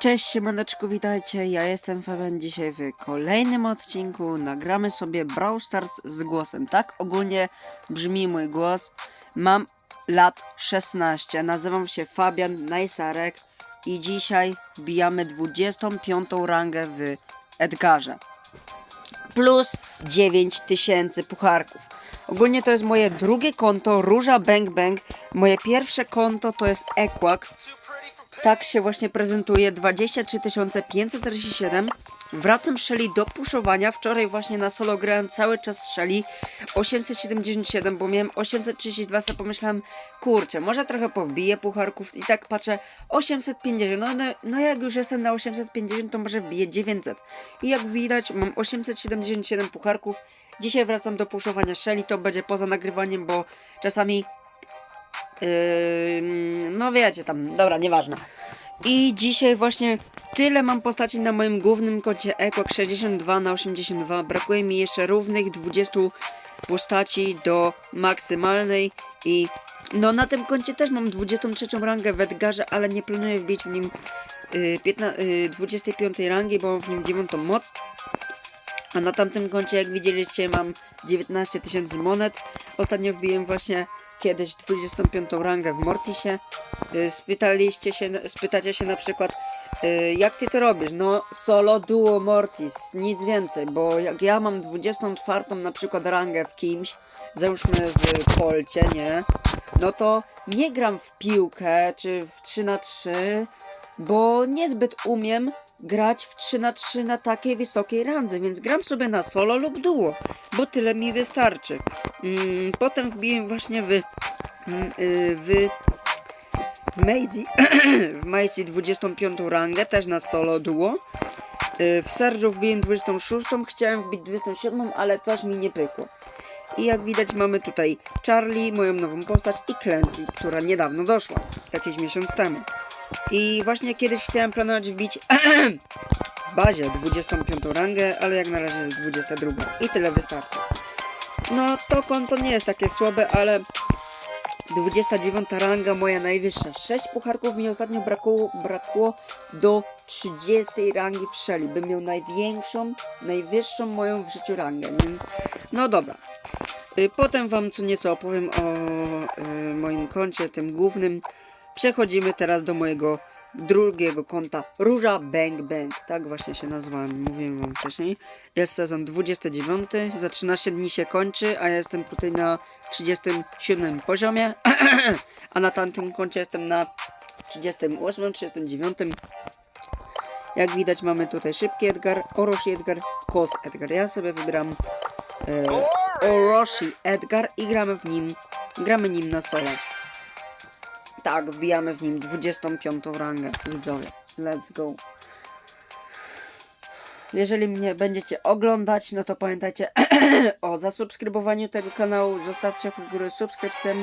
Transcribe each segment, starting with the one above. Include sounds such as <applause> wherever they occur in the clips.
Cześć siemaneczku, witajcie, ja jestem Fabian, dzisiaj w kolejnym odcinku nagramy sobie Brawl Stars z głosem, tak ogólnie brzmi mój głos, mam lat 16, nazywam się Fabian Najsarek i dzisiaj wbijamy 25 rangę w Edgarze, plus 9000 pucharków. Ogólnie to jest moje drugie konto, Róża Bang Bang, moje pierwsze konto to jest Equak, tak się właśnie prezentuje 23 547. Wracam Shelly do puszowania. Wczoraj właśnie na solo grałem cały czas Shelly 877, bo miałem 832, sobie pomyślałem, kurczę, może trochę powbiję pucharków i tak patrzę 850. No, no, no jak już jestem na 850, to może wbiję 900. I jak widać, mam 877 pucharków. Dzisiaj wracam do puszowania Shelly, to będzie poza nagrywaniem, bo czasami No wiecie tam, dobra, nieważne. I dzisiaj właśnie tyle mam postaci na moim głównym koncie Ekok 62 na 82. Brakuje mi jeszcze równych 20 postaci do maksymalnej i no na tym koncie też mam 23 rangę w Edgarze, ale nie planuję wbić w nim yy, 15, yy, 25 rangi, bo mam w nim 9 moc. A na tamtym koncie, jak widzieliście, mam 19 tysięcy monet. Ostatnio wbiłem właśnie kiedyś 25 rangę w Mortisie. Y, Spytaliście się, spytacie się na przykład, y, jak ty to robisz? No, solo, duo, Mortis, nic więcej, bo jak ja mam 24 na przykład rangę w kimś, załóżmy w Polcie, nie? No to nie gram w piłkę czy w 3 na 3 bo niezbyt umiem grać w 3 na 3 na takiej wysokiej randze, więc gram sobie na solo lub duo, bo tyle mi wystarczy. Mm, potem wbiłem właśnie w mm, y, w <clears throat> w Maisie, w Maisie 25 rangę, też na solo duo. Y, W Sergio wbiłem 26, chciałem wbić 27, ale coś mi nie pykło. I jak widać mamy tutaj Charlie, moją nową postać i Clancy, która niedawno doszła, jakiś miesiąc temu. I właśnie kiedyś chciałem planować wbić <clears throat> w bazie 25 rangę, ale jak na razie jest 22 i tyle wystarczy. No to konto nie jest takie słabe, ale 29 ranga moja najwyższa. 6 pucharków mi ostatnio brakło, brakło do 30 rangi w Shelly. Bym miał największą, najwyższą moją w życiu rangę. No dobra. Y, Potem wam co nieco opowiem o y, moim koncie, tym głównym. Przechodzimy teraz do mojego drugiego konta Róża Bang Bang. Tak właśnie się nazwałem, mówiłem wam wcześniej. Jest sezon 29, za 13 dni się kończy, a ja jestem tutaj na 37 poziomie, <clears throat> a na tamtym koncie jestem na 38, 39. Jak widać mamy tutaj szybki Edgar, Orochi Edgar, Kos Edgar. Ja sobie wybieram e, Orochi Edgar i gramy w nim, gramy nim na solo. Tak, wbijamy w nim 25 rangę, widzowie. Let's go. Jeżeli mnie będziecie oglądać, no to pamiętajcie <clears throat> o zasubskrybowaniu tego kanału. Zostawcie w górę subskrypcję,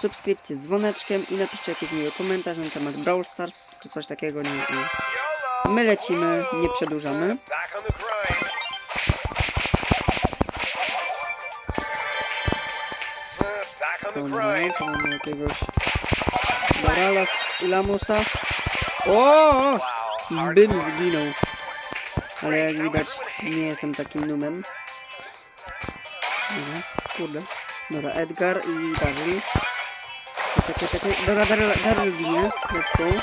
subskrypcję z dzwoneczkiem i napiszcie jakiś miły komentarz na temat Brawl Stars, czy coś takiego. Nie, nie. My lecimy, nie przedłużamy. Dobra, mamy jakiegoś Morala i Lamusa. O! Bym zginął. Ale jak widać, nie jestem takim numem. Dobra, kurde. Dobra, Edgar i Daryl. Czekaj, czekaj. Dobra, Daryl ginie. Let's go.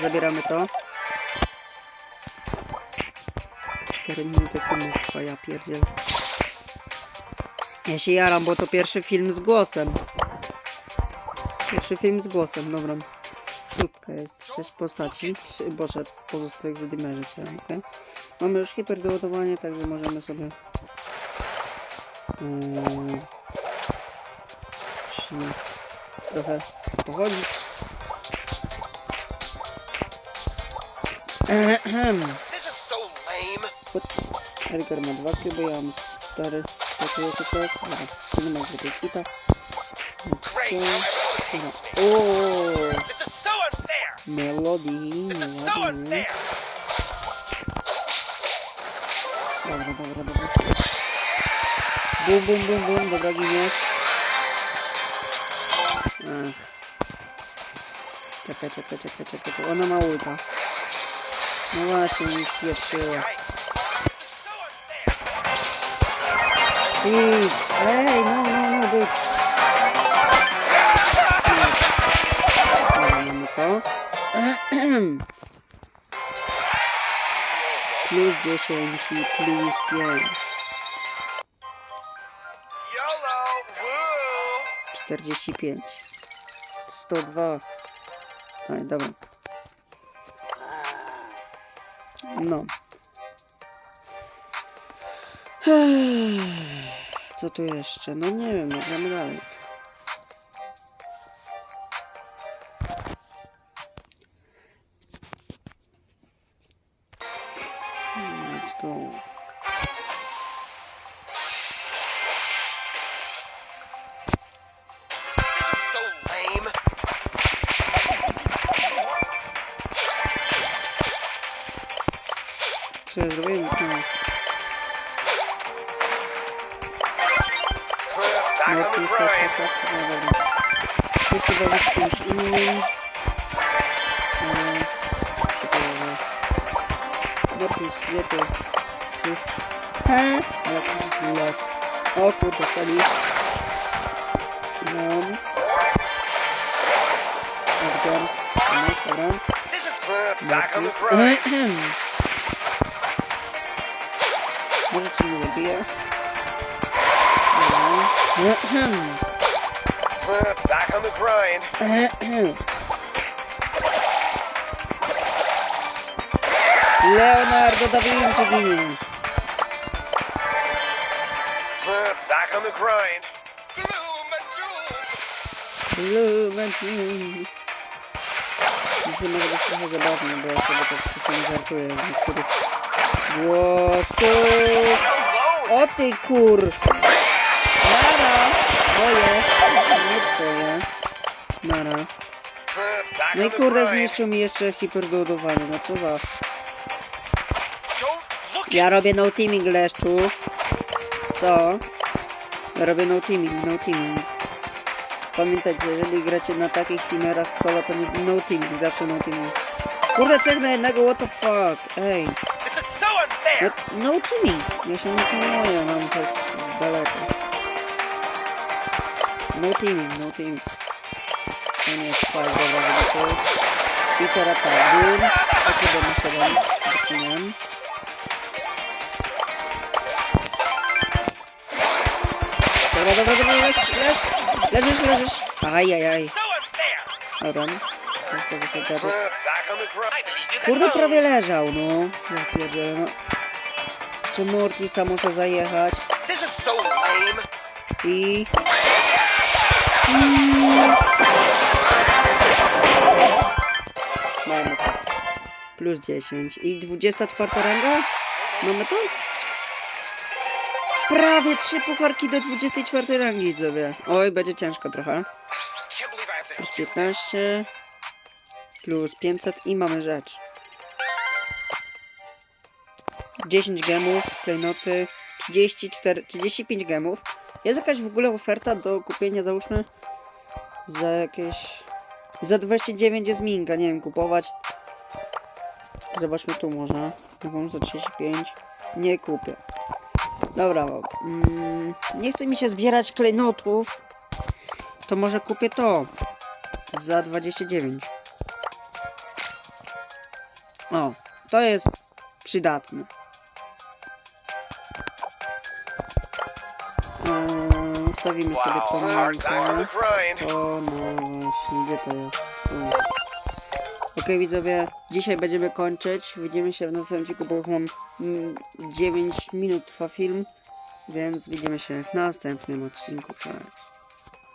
Zabieramy to. 4 minuty filmu trwa, ja pierdziel. Ja się jaram, bo to pierwszy film z głosem. Pierwszy film z głosem, dobra. Szóstka jest, sześć postaci. Boże, pozostałych zdymerzy, co mówię. Mamy już hiperdoładowanie, także możemy sobie... Yy, się trochę pochodzić. Ehem. This is so lame. Edgar ma dwa kryby, ja mam cztery. Takie to też. Dobra, to nie ma żadnej kita. Great. Melodinho. Oh. Melodinho. Melodinho. Bum, bum, bum, bum, To. <clears throat> Plus 10 i plus 5. YOLO. Woo. 45. 102. Ej, dobra. No. Co tu jeszcze? No nie wiem, no gramy dalej. Co ja zrobiłem? No. Back No on tu the jest grind. coś, no dobra. Tu się bawię z kimś innym. No, się pojawię. Mortis, gdzie ty? Czyż? He? Ale to las. O kurde, sali. Leon. Edgar. No, dobra. This is uh, back on the Mortis. grind. Może cię nie zabiję? Dobra. Uh, back on the grind. Leonardo da Vinci ginie. Uh, back on the grind. Gloom and doom. Lumen. Dzisiaj może być trochę zabawnie, bo ja sobie tak czasami żartuję z niektórych głosów. O ty kur! Nara! Moje! Nie twoje. Back No i kurde zniszczył mi jeszcze hiperdoładowanie, no co za... Ja robię no teaming leszczu. Co? Ja robię no teaming, no teaming. Pamiętajcie, jeżeli gracie na takich teamerach solo, to nie no teaming, zawsze no teaming. Kurde, trzech na jednego, what the fuck? Ej, no, no teaming. Ja się nie teamuję, mam was z daleka. No teaming, no teaming. To nie jest fajne, dobra. I teraz tak, boom. Kiedy muszę dam? Zapomniałem. Dobra, dobra, dobra, leż, leż, leżysz, leżysz. Ajajaj, dobra. Believe you can Kurde, prawie leżał, no. Ja pierdzielę, no. Jeszcze Mortisa muszę zajechać. I... Mamy to. Plus 10. I 24 ranga? Mamy to? Prawie trzy pucharki do 24 rangi, widzowie. Oj, będzie ciężko trochę. Plus 15. Plus 500 i mamy rzecz. 10 gemów, klejnoty, 34, 35 gemów. Jest jakaś w ogóle oferta do kupienia, załóżmy, za jakieś... Za 29 jest minka, nie wiem, kupować. Zobaczmy tu może. Jaką za 35. Nie kupię. Dobra, mm, nie chce mi się zbierać klejnotów. To może kupię to. Za 29. O, to jest przydatne. Eee, ustawimy sobie Wow. to back on minkę. the grind. O, no właśnie, gdzie to jest? Okej widzowie, dzisiaj będziemy kończyć. Widzimy się w następnym odcinku, bo już mam mm, 9 minut trwa film. Więc widzimy się w następnym odcinku. Cześć.